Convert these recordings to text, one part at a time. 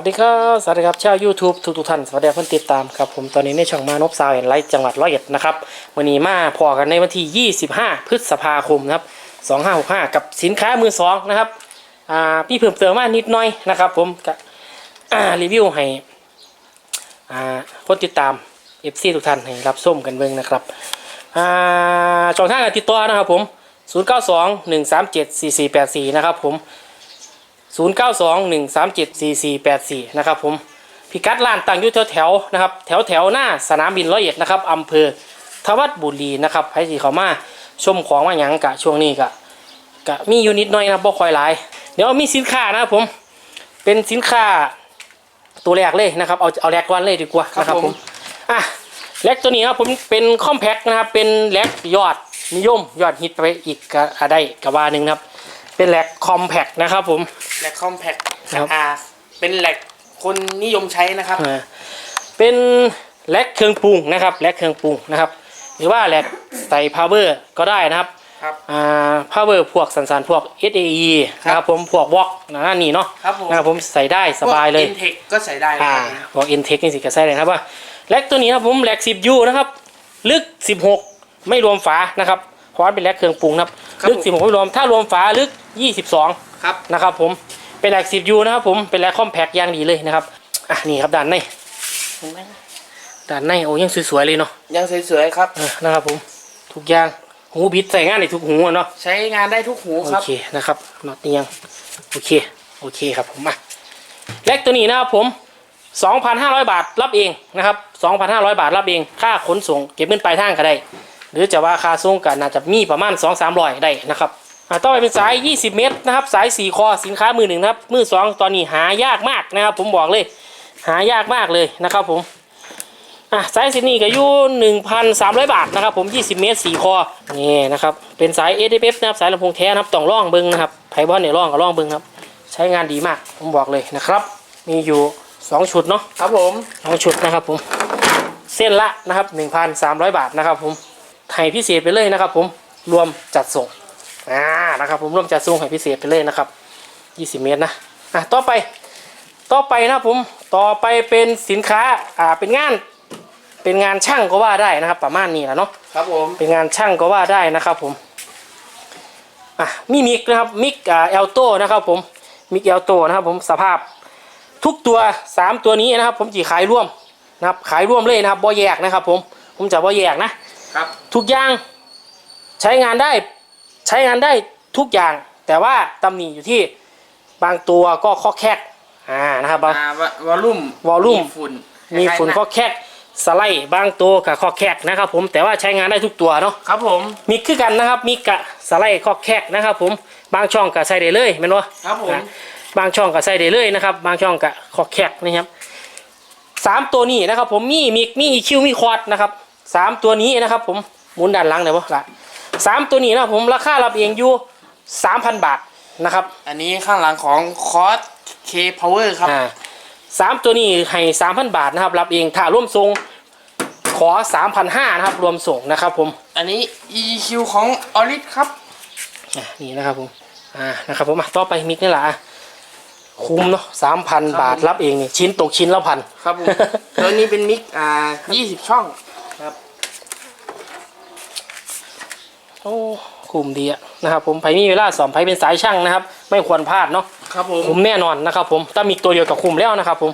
วัสดีครับสวัสดีครับชาว YouTube ทุกทุกท่านสวัสดีเพื่อนติดตามครับผมตอนนี้ในช่องมานพสาวเห็นไลฟ์จังหวัดร้อยเอ็ดนะครับวันนี้มาพอกันในวันที่ 25 พฤษภาคมนะครับ2565 กับสินค้ามือสองนะครับอ่าพี่เพิ่มเติมมานิดหน่อยนะครับผมกับรีวิวให้อ่าคนติดตาม FC ทุกท่านให้รับส้มกันเบิ่งนะครับอ่าช่องทางการติดต่อนะครับผม 092 137 4484 นะครับผม 0921374484 นะครับผมพิกัดร้านตั้งอยู่แถวแถวๆนะครับแถวแถวๆหน้าสนามบินร้อยเอ็ดนะครับอำเภอทวัดบุรีนะครับให้สีเขามาชมของมาหยังกะช่วงนี้กะกะมีอยู่นิดหน่อยนะครับบ่ค่อยหลาย เดี๋ยวมีสินค้านะครับผมเป็นสินค้าตัวแรกเลยนะครับเอาเอาแรกก่อนเลยดีกว่าครับนะครับผผมมอะแรกตัวนี้นะครับผมเป็นคอมแพคนะครับเป็นแรกยอดนิยมยอดฮิตไปอีกก็อะได้กว่าหนึ่งนะครับ เป็นแรกคอมแพคนะครับผม แหลกคอมแพคครับ อ่าเป็นแหลกคนนิยมใช้นะครับ อ่าเป็นแลกเครื่องปรุงนะครับแลกเครื่องปรุงนะครับ หรือว่าแลกใส่พาวเวอร์ก็ได้นะครับครับ อ่าพาวเวอร์พวกสันสานพวก SAE นะครับผมพวกวอกนะนี่เนาะครับผม นะครับผมใส่ได้สบายเลย อินเทคก็ใส่ได้นะอ่าครับพวก Intech นี่สิก็ใส่เลยนะครับว่าแลกตัวนี้นะครับผมแลก 10U นะครับ ลึก 16 ไม่รวมฝานะครับ เพราะว่าเป็นแลกเครื่องปรุงนะครับลึก16ไม่รวมถ้ารวมฝาลึก22ครับนะครับผมเป็นแลก 10U นะครับผมเป็นแลกคอมแพคอย่างดีเลยนะครับอะนี่ครับด้านในเห็นไหมด้านในโอ้ยังสวยๆเลยเนาะยังสวยๆครับเออนะครับผมทุกอย่างหูบิดใส่งานในทุกหูอะเนาะใช้งานได้ทุกหูโอครับเคนะครับน็อตนี่ยังโอเคโอเคครับผมอะแลกตัวนี้นะครับผม2,500 บาทรับเองนะครับ2,500 บาทรับเอง ค่าขนส่งเก็บเงินปลายทางก็ได้ หรือจะว่าค่าส่งก็น่าจะมีประมาณ 2-300 ได้นะครับอะต่อไปเป็นสาย 20 เมตรนะครับ สาย 4 คอสินค้ามือหนึ่งนะครับมือสองตอนนี้หายากมากนะครับ ผมบอกเลย หายากมากเลยนะครับผมอะสายสินี่ก็อยู่1,300 บาทนะครับ ผม 20 เมตร 4 คอนี่นะครับเป็นสาย a d f นะครับสายลำโพงแท้นะครับต้องร่องเบิ้งนะครับไพบอลเนี่ยร่องกับร่องเบิ้งครับ ใช้งานดีมากผมบอกเลยนะครับ มีอยู่ 2 ชุดเนาะครับผมสองชุดนะครับผมเส้นละนะครับ 1,300 บาทนะครับผม ให้พิเศษไปเลยนะครับ ผมรวมจัดส่งอ่านะครับผมรวมจัดส่งให้พิเศษไปเลยนะครับ 20 เมตรนะอะต่อไปต่อไปนะครับผมต่อไปเป็นสินค้าอ่าเป็นงานเป็นงานช่างก็ว่าได้นะครับ ประมาณนี้แหละเนาะครับผม เป็นงานช่างก็ว่าได้นะครับผมอะมีมิกนะครับมิกอ่าเอลโตนะครับผมมิกเอลโตนะครับผมสภาพทุกตัว 3 ตัวนี้นะครับ ผมจีขายร่วมนะครับขายร่วมเลยนะครับบ่แยกนะครับ ผมผมจะบ่แยกนะ ครับ ทุกอย่างใช้งานได้ใช้งานได้ทุกอย่าง แต่ว่าตำหนิอยู่ที่บางตัวก็ข้อแคกอ่านะครับบางอ่าวอลลุ่มวอลลุ่มมีฝุ่นมีฝุ่นข้อแคกสไลด์บางตัวกับข้อแคกนะครับผมแต่ว่าใช้งานได้ทุกตัวเนาะครับผมมีคือกันนะครับมีกะสไลด์ข้อแคกนะครับผมบางช่องก็ใส่ได้เลยแม่นบ่ครับผมอะบางช่องก็ใส่ได้เลยนะครับบางช่องก็ข้อแคกนะครับสามตัวนี้นะครับผมมีมีมีคิวมีคอร์ดนะครับ สามตัวนี้นะครับ ผมหมุนด้านหลังได้บ่ละสามตัวนี้นะครับผมราคารับเองอยู่สามพันบาทนะครับอันนี้ข้างหลังของคอร์สเคพาวเวอร์ครับอ่าสามตัวนี้ให้สามพันบาทนะครับ รับเองถ้าร่วมทรงขอสามพันห้านะครับ รวมส่งนะครับ ผมอันนี้ EQ ของออริสครับอะนี่นะครับผมอ่านะครับผมอะต่อไปมิกนี่แหละอะคุ้มเนาะสามพันบาทรับเองนี่ชิ้นตกชิ้นละพัน ครับผมตัวนี้เป็นมิกอ่า20 ช่อง โอ้คุ้มดีอะนะครับผมไผมีเวลาสอนไผเป็นสายช่างนะครับ ไม่ควรพลาดเนาะครับผมคุ้มแน่นอนนะครับ ผมถ้ามีตัวเดียวกับคุ้มแล้วนะครับ ผม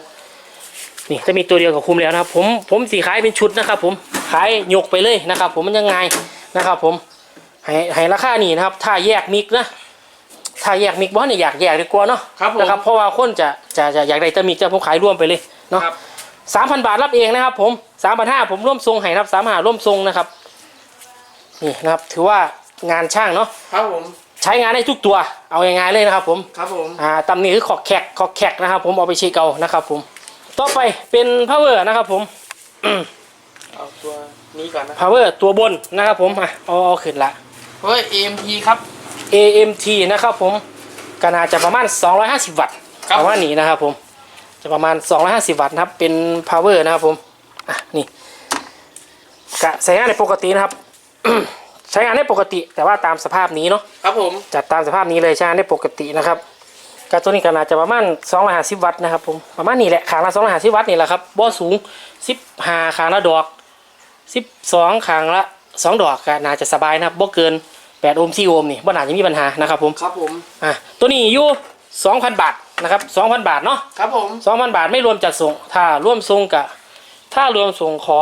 นี่ถ้ามีตัวเดียวกับคุ้มแล้วนะครับ ผมผมสีขายเป็นชุดนะครับ ผมขายยกไปเลยนะครับ ผมมันยังไงนะครับ ผมให้ให้ราคานี่นะครับ ถ้าแยกมิกนะถ้าแยกมิกบ้านเนี่ยอยากแยกดีกว่าเนาะครับผมนะครับเพราะว่าคนจะจะจะอยากได้แตะมิกจะผมขายร่วมไปเลยเนาะครับสามพันบาทรับเองนะครับ ผมสามพันห้าผมร่วมทรงให้นะครับสามหาร่วมทรงนะครับ นี่นะครับถือว่างานช่างเนาะครับผมใช้งานได้ทุกตัว เอาง่ายๆเลยนะครับผมครับผมอ่าตำหนี้คือขอกแขกขอกแขกนะครับ ผมเอาไปเช็คเอานะครับผม ต่อไปเป็น power นะครับผมเอาตัวนี้ก่อนนะ power ตัวบนนะครับผมอะเอาเอาขึ้นละเพราะว่า AMP ครับ AMT นะครับผมก็น่าจะประมาณ 250 วัตต์ครับประมาณนี้นะครับผม จะประมาณ 250 วัตต์นะครับ เป็น power นะครับผม อะ นี่กะใช้งานในปกตินะครับ ใช้งานได้ปกติแต่ว่าตามสภาพนี้เนาะครับผมจัดตามสภาพนี้เลยใช้งานได้ปกตินะครับกับตัวนี้ก็น่าจะประมาณ250วัตต์นะครับผมประมาณนี้แหละขางละ250วัตต์นี่แหละครับบ่สูง15ขางละดอก12ขางละ2ดอกก็น่าจะสบายนะครับบ่เกิน8โอห์ม4โอห์มนี่บ่น่าจะมีปัญหานะครับผมครับผมอะตัวนี้อยู่2,000 บาทนะครับ2,000 บาทเนาะครับผม2,000 บาทไม่รวมจัดส่ง ถ้ารวมส่งกะถ้ารวมส่งขอ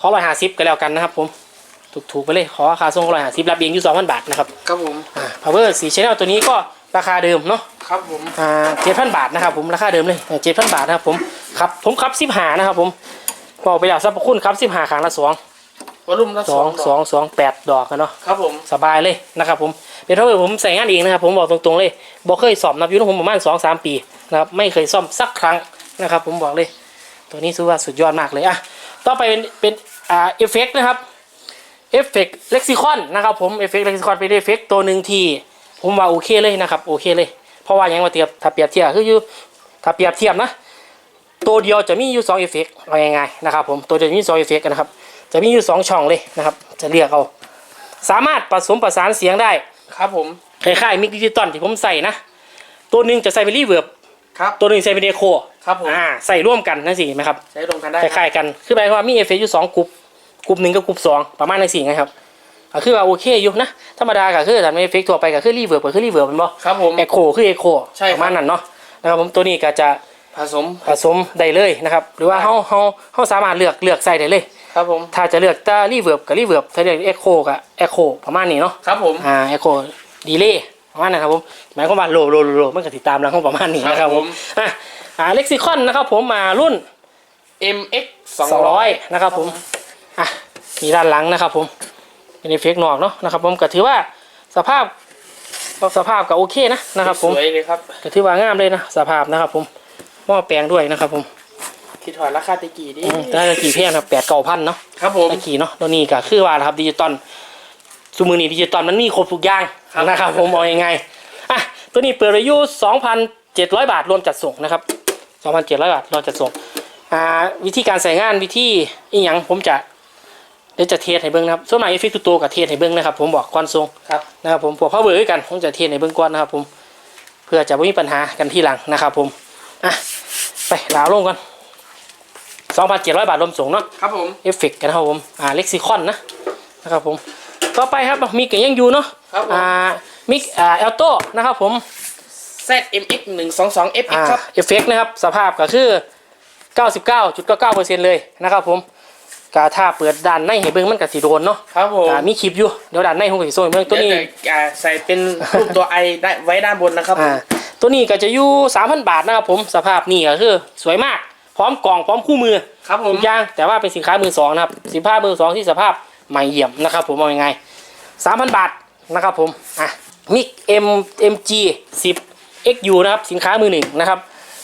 ขอ150ก็แล้วกันนะครับผม ถูกๆไปเลยขอราคาส่ง150รับเองอยู่2,000บาทนะครับครับผมอ่า power 4 channel ตัวนี้ก็ราคาเดิมเนาะครับผมอ่า7,000บาทนะครับผมราคาเดิมเลย7,000บาทนะครับผมครับผมขับ15นะครับผมบอกไปแล้วสรรพคุณครับ15ครั้งละ2วอลุ่มละ2 2 2 8ดอกกันเนาะครับผมสบายเลยนะครับผมเป็นเพราะว่าผมใส่งานเองนะครับผมบอกตรงๆเลยบอกเคยซ่อมนับอยุ่งผมประมาณ2อสปีนะครับไม่เคยซ่อมสักครั้งนะครับ ผมบอกเลย ตัวนี้ถือว่าสุดยอดมากเลยอะต่อไปเป็นเป็นอ่าเอฟเฟกนะครับ เอฟเฟกเล็กซิคอนนะครับผมเอฟเฟกเล็กซิคอนเป็นเอฟเฟกตัวหนึ่งที่ผมว่าโอเคเลยนะครับโอเคเลยเพราะว่ายังมาเทียบถ้าเปรียบเทียบคืออยู่ถ้าเปรียบเทียบนะตัวเดียวจะมีอยู่สองเอฟเฟกเอาง่ายๆนะครับผมตัวเดียวจะมีสองเอฟเฟกนะครับจะมีอยู่สองช่องเลยนะครับ จะเรียกเอาสามารถผสมประสานเสียงได้ครับผมคล้ายๆมิกดิจิตอลที่ผมใส่นะ ตัวหนึ่งจะใส่เป็นรีเวิร์บครับตัวหนึ่งใส่เป็นเอโคครับผมอ่าใส่ร่วมกันนั่นสิไหมครับใช้ลงกันได้คล้ายๆกันคือหมายความว่ามีเอฟเฟกต์อยู่สองกลุ่ม กลุ่มหนึ่งกับกลุ่มสองประมาณนั่นสิไงครับก็คือว่าโอเคอยู่นะธรรมดาก็คือแต่ไม่เอฟเฟกต์ทั่วไปก็คือรีเวิร์บก็คือรีเวิร์บเป็นบ่ครับผมเอโคคือเอโคใช่ครับประมาณนั้นเนาะนะครับผมตัวนี้ก็จะผสมผสมได้เลยนะครับ หรือว่าเฮาเฮาเฮาสามารถเลือกเลือกใส่ได้เลย ครับผมถ้าจะเลือกแต่รีเวิร์บกับรีเวิร์บถ้าเลือกเอโคกับเอโคประมาณนี้เนาะครับผมอ่าเอโคดีเลย์ประมาณนั้นครับผมหมายความว่าโลโลโลโลมันก็ติดตามแล้วของประมาณนี้นะครับผมอะอ่าเล็กซิคอนนะครับผมมารุ่น MX 200 200นะครับผมอะ มีด้านหลังนะครับผมเป็นเอฟเฟกต์นอกเนาะนะครับ ผมก็ถือว่าสภาพสภาพก็โอเคนะนะครับผมสวยเลยครับก็ถือว่างามเลยนะสภาพนะครับ ผมหม้อแปลงด้วยนะครับ ผมคิดถอยราคาตะกี้ดิอืมได้กี่เพียงครับแปดเก้าพันเนาะครับผมตะกี้เนาะตัวนี้ก็คือว่านะครับดิจิตอลซูมือนี้ดิจิตอลมันมีครบทุกอย่างครับนะครับ ผมเอายังไงอะตัวนี้เปิดอายุ2,700บาทรวมจัดส่งนะครับ2,700บาทรวมจัดส่งอ่าวิธีการใส่งานวิธีอีหยังผมจะ เดี๋ยวจะเทสให้เบิ้งนะครับส่วนมากเอฟเฟกต์ตัวกับเทสให้เบิ้งนะครับ ผมบอกก่อนส่งครับนะครับผมพวกพ่อเบอร์ด้วยกันผมจะเทสให้เบิ้งก่อนนะครับ ผมเพื่อจะไม่มีปัญหากันที่หลังนะครับ ผมอะไปลาวลงก่อน2,700 บาทรวมส่งเนาะครับผมเอฟเฟกต์กันนะครับผมอ่าเล็กซิคอนนะนะครับผมต่อไปครับมิกก็ยังอยู่เนาะครับผมอ่ามิกอ่าเอลโต้นะครับผม ZMX 122 FX อ่าครับเอฟเฟกต์นะครับสภาพก็คือ 99.99%เลยนะครับผม กาถ้าเปิดด้านในให้เบิ่งมันก็สิโดนเนาะครับผมอ่ามีคลิปอยู่เดี๋ยวด้านในผมก็สิโซ่ให้เบิ่งตัวนี้เดี๋ยจะอ่าใส่เป็นรูปตัวไอได้ไว้ด้านบนนะครับผอ่ามตัวนี้ก็จะอยู่3,000 บาทนะครับผมสภาพนี่ก็คือสวยมากพร้อมกล่องพร้อมคู่มือครับผมทุกอย่างแต่ว่าเป็นสินค้ามือสองนะครับสินค้ามือสองที่สภาพใหม่เยี่ยมนะครับผมเอายังไงสามพันบาทนะครับผมอะมิก M MG 10 XU นะครับสินค้ามือหนึ่งนะครับ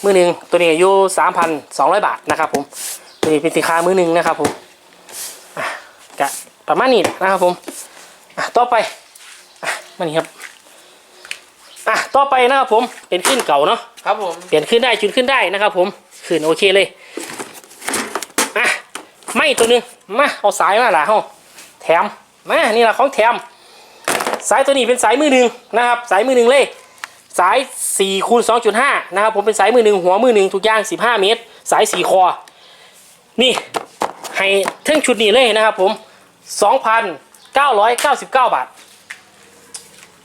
มือหนึ่งตัวนี้อายุสามพันสองร้อยบาทนะครับผมตัวนี้เป็นสินค้ามือหนึ่งนะครับผมอะกะ ประมาณนี้นะครับผมอะต่อไปอะมานี่ครับอะต่อไปนะครับผมเป็นขึ้นเก่าเนาะครับผมเปลี่ยนขึ้นได้จุดขึ้นได้นะครับผมขึ้นโอเคเลยอะไม่ตัวหนึงมาเอาสายมาละเฮาแถมมานี่แหละของแถม สายตัวนี้เป็นสายมือหนึ่งนะครับ สายมือหนึ่งเลยสาย4คูณ2.5นะครับผมเป็นสายมือหนึ่งหัวมือหนึ่งทุกอย่าง 15 เมตร สาย 4 คอ นี่ให้เท่งชุดนี้เลยนะครับผม 2,999 บาท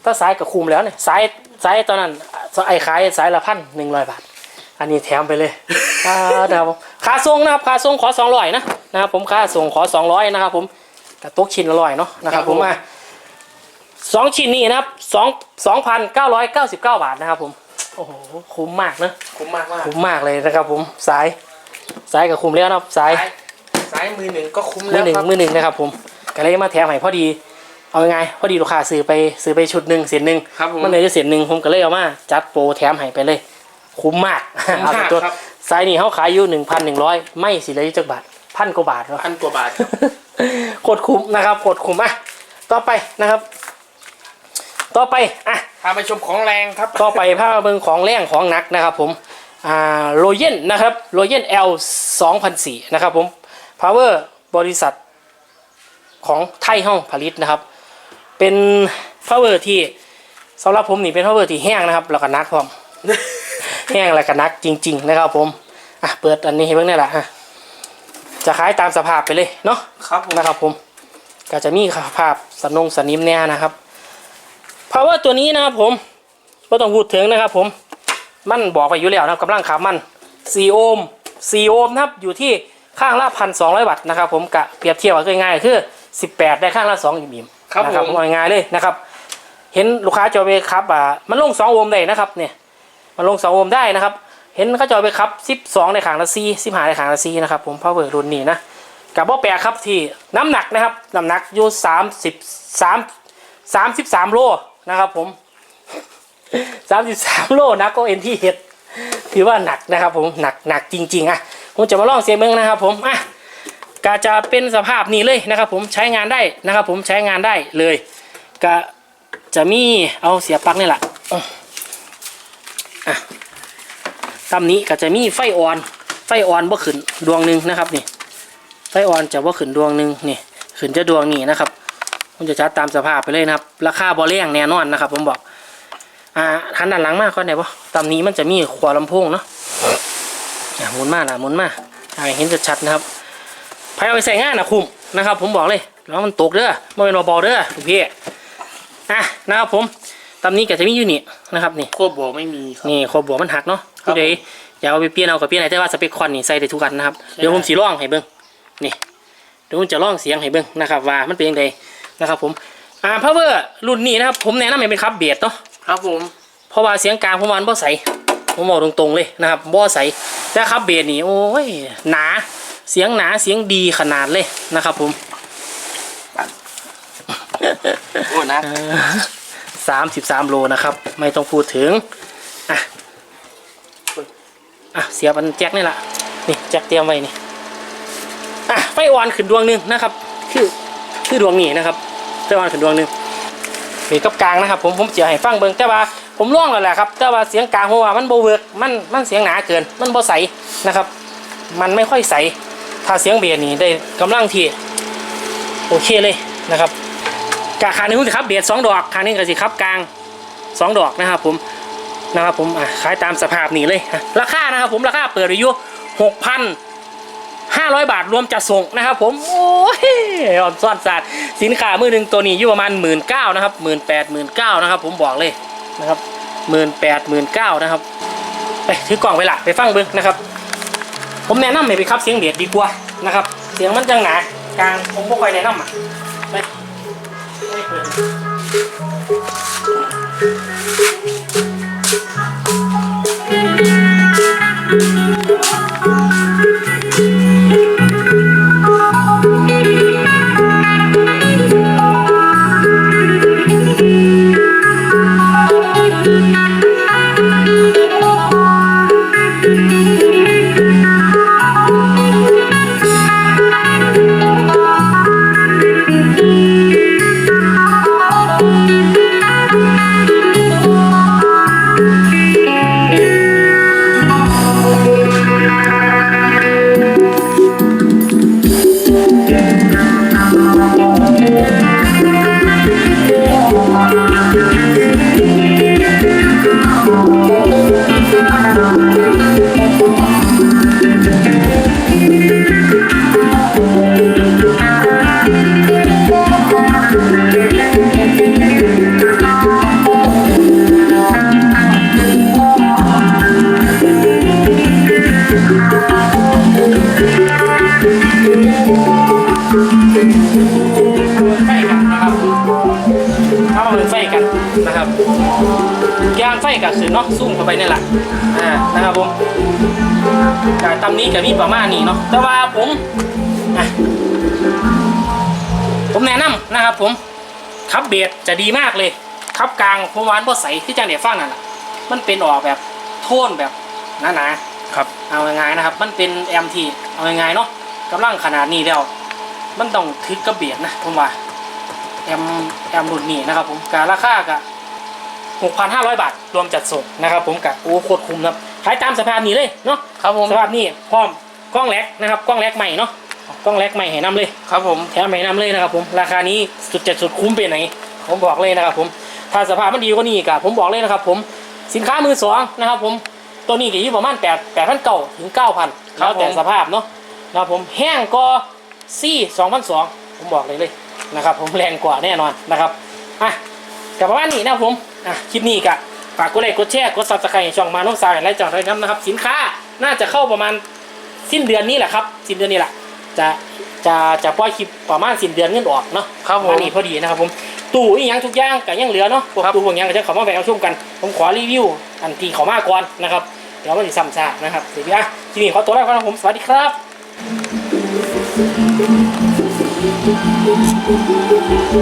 ถ้าสายกับคุมแล้วเนี่ยสายสายตอนนั้นไอ้ขายสายละพันหนึ่งร้อยบาท อันนี้แถมไปเลยอ่าเดี๋ยวผมค่าส่งนะครับค่าส่งขอสองร้อยนะนะครับผมค่าส่งขอสองร้อยนะครับผมกระตุกชิ้นละร้อยเนาะนะครับผมมาสองชิ้นนี้นะครับสองสองพันเก้าร้อยเก้าสิบเก้าบาทนะครับผมโอ้โหคุ้มมากนะคุ้มมากมากคุ้มมากเลยนะครับผมสายสายกับคุ้มแล้วนะครับสายซ้ายซ้ายมือหนึ่งก็คุ้มมืแล้อวหนึ่งครับมือหนึ่งนะครับผม ก็เลยมาแถมให้พอดี เอาไงพอดีลูกค้าซื้อไปซื้อไปชุดหนึ่งเสียนหนึ่งครับผมมันเลยจะเสียนหนึ่งผมก็เลยเอามาจัดโปรแถมให้ไปเลย คุ้มมากคุ้มเอามากตัวครับ ไซส์นี้เขาขายอยู่หนึ่งพันหนึ่งร้อยไม่สิเลยจักบาทพันกว่าบาทวะพันกว่าบาทครับโคตรคุ้มนะครับโคตรคุ้มอะต่อไปนะครับ ต่อไปอะ พาไปชมของแรงครับ ต่อไปภาพเบิงของแรงของหนักนะครับผม อ่าโรเยนนะครับโรเยน L 2004นะครับผม power บริษัท ของไทยห้องผลิตนะครับ เป็น power ที่สำหรับผมนี่เป็น power ที่แห้งนะครับแล้วก็หนักพร้อมแห้งแล้วก็หนักจริง ๆ นะครับผมอะเปิดอันนี้ให้เบิ่งได้ละฮะจะขายตามสภาพไปเลยเนาะครับผมนะครับผมก็จะมีภาพสนงสนิมแน่นะครับ power ตัวนี้นะครับผมก็ต้องพูดถึงนะครับผมมันบอกไปอยู่แล้วนะครับกำลังขับมัน4โอห์ม4โอห์มนะครับอยู่ที่ข้างละพันสองวัตต์นะครับผมกะเปรียบเทียบกันง่ายๆคือ 18 ได้ข้างละ2อิมครับนะผม เอาง่ายๆเลยนะครับ เห็นลูกค้าจะเอาไปครับอ่ามันลง2โอห์มได้นะครับเนี่ยมันลง2โอห์มได้นะครับ เห็นเขาจะเอาไปครับ12ในขางละ4 15ในขางละ4นะครับผม power รุ่นนี้นะกับบ่แปลกครับที่น้ำหนักนะครับน้ำหนักอยู่33 33โลนะครับผม 33 โลนะก็เอ็นที่เห็ด ถือว่าหนักนะครับผมหนักหนักจริงๆอะผมจะมาลองเสียงเบิ้งนะครับผมอะ ก็จะเป็นสภาพนี้เลยนะครับผมใช้งานได้นะครับผมใช้งานได้เลยก็จะมีเอาเสียปลั๊กนี่แหละอะอะตามนี้ก็จะมีไฟอ่อน ไฟอ่อนบ่ขึ้นดวงหนึ่งนะครับนี่ ไฟอ่อนจะบ่ขึ้นดวงหนึ่งนี่ขึ้นจะดวงนี้นะครับผมจะจัดตามสภาพไปเลยนะครับ ราคาบ่แรงแน่นอนนะครับ ผมบอกอ่าหันด้านหลังมากก่อนได้ปะตามนี้มันจะมีขวาลำโพงเนาะหมุนมาละหมุนมาอ่าเห็นจะชัดนะครับ พายเอาไปใส่งานนะคุ้มนะครับ ผมบอกเลยแล้วมันตกเด้อไม่เป็นเบาๆเด้อทุกพี่อะนะครับผมตามนี้ก็จะมีอยู่นี่นะครับนี่ขั้วบวกไม่มีครับ นี่ขอบัวมันหักเนาะครับ ผู้ใดอยากเอาไปเปลี่ยนเอากับเปลี่ยนไหนแต่ว่าสเปคคอนนี่ใส่ได้ทุกอันนะครับเดี๋ยวผมสีร่องให้เบิ้งนี่เดี๋ยวผมจะร่องเสียงให้เบิ้งนะครับว่ามันเป็นยังไงนะครับผมอ่าพาวเวอร์รุ่นนี้นะครับผมแนะนำให้เป็นคับเบียดเนาะ ครับผม เพราะว่าเสียงกลางผมว่ามันบ่ใสผมบอกตรงๆเลยนะครับบ่ใสแต่ครับเบสนี่โอ้ยหนา เสียงหนาเสียงดีขนาดเลยนะครับผมโอ้นะสามสิบสามโลนะครับ ไม่ต้องพูดถึง อะ อะ เสียบอันแจ็คนี่แหละนี่แจ็คเตรียมไว้นี่ อะ ไฟอ่อนขึ้นดวงหนึงนะครับ คือ คือดวงนี้นะครับ ไฟอ่อนขึ้นดวงหนึงมีกับกลางนะครับ ผมผมจะให้ฟังเบิ่งแต่ว่าผมร่องแล้วแหละครับ แต่ว่าเสียงกลางเพราะว่ามันโบเวิร์กมันมันเสียงหนาเกิน มันโบใสนะครับ มันไม่ค่อยใส ถ้าเสียงเบียร์นี่ได้กำลังที่โอเคเลยนะครับกะคางนึงผมสิครับเบียดสองดอกคางนึงก็สิครับกลางสองดอกนะครับผมนะครับผมอะขายตามสภาพนี้เลย ราคานะครับผมราคาเปิดอายุหกพันห้าร้อยบาทรวมจัดส่งนะครับผม โอ้ยอ่อนซ่อนศาสตร์สินค้ามือหนึ่งตัวนี้อยู่ประมาณหมื่นเก้านะครับหมื่นแปดหมื่นเก้านะครับผมบอกเลยนะครับหมื่นแปดหมื่นเก้านะครับไปถือกล่องไปละไปฟังเบิ้งนะครับ ผมแนะนำให้ไปขับเสียงเบียดดีกว่านะครับ เสียงมันจังหนากลางผมบ่ค่อยแนะนำอะไปไม่เปิดไฟ ถ้าเราเป็นไฟกันนะครับยางไฟกับขืนเนาะซุ่มเข้าไปนี่แหละอ่านะครับผมการตำนี้กับมีประมาณนี้เนาะแต่ว่าผมอะผมแนะนำนะครับผมขับเบียดจะดีมากเลยขับกลางผมวาอันบ่ใสที่จังเดี๋ยวฟังนั่นแหละมันเป็นออกแบบโทนแบบหนาๆครับเอาง่ายๆนะครับ มันเป็นแอมทีเอาง่ายๆเนาะกำลังขนาดนี้แล้ว มันต้องทึกกระเบียดนะผมว่า แอมแอมรุ่นนี้นะครับผมการราคากะ6,500 บาท รวมจัดส่งนะครับ ผมกะโอ้โคตรคุ้มครับขายตามสภาพนี้เลยเนาะครับผมสภาพนี้พร้อมกล้องแล็กนะครับกล้องแล็กใหม่เนาะกล้องแล็กใหม่ให้นํเลยครับผมแถมให้นํเลยนะครับผมราคานี้สุดจัดสุดคุ้มไปไหนผมบอกเลยนะครับ ผมถ้าสภาพมันดีกว่านี้ก็ผมบอกเลยนะครับ ผมสินค้ามือสองนะครับผมตัวนี้ก็อยู่ประมาณ8 8 0 0 9ถึง9,000แล้วแต่สภาพเนาะนะครับผมแห้งก็ซี่2,002ผมบอกเลยเลย นะครับผมแรงกว่าแน่นอนนะครับอะกับประมาณนี้นะครับผมอะคลิปนี้ก็ฝากกดไลค์กดแชร์กดซับสไครต์ช่องมาน้องสาวและจอดไว้น้ำนะครับ สินค้าน่าจะเข้าประมาณสิ้นเดือนนี้แหละครับ สิ้นเดือนนี้แหละจะจะจะปล่อยคลิปประมาณสิ้นเดือนเงินออกเนาะครับผมอันนี้พอดีนะครับผมตู้อีหยังทุกอย่างก็ยังเหลือเนาะพวกครับตู้พวกหยังก็จะเขามาแบ่งเอาชมกัน ผมขอรีวิว อันที่เขามาก่อนนะครับเดี๋ยวมันจะซ้ำซากนะครับเสียพี่อะทีนี้ขอตัวแล้วครับผมสวัสดีครับ นะ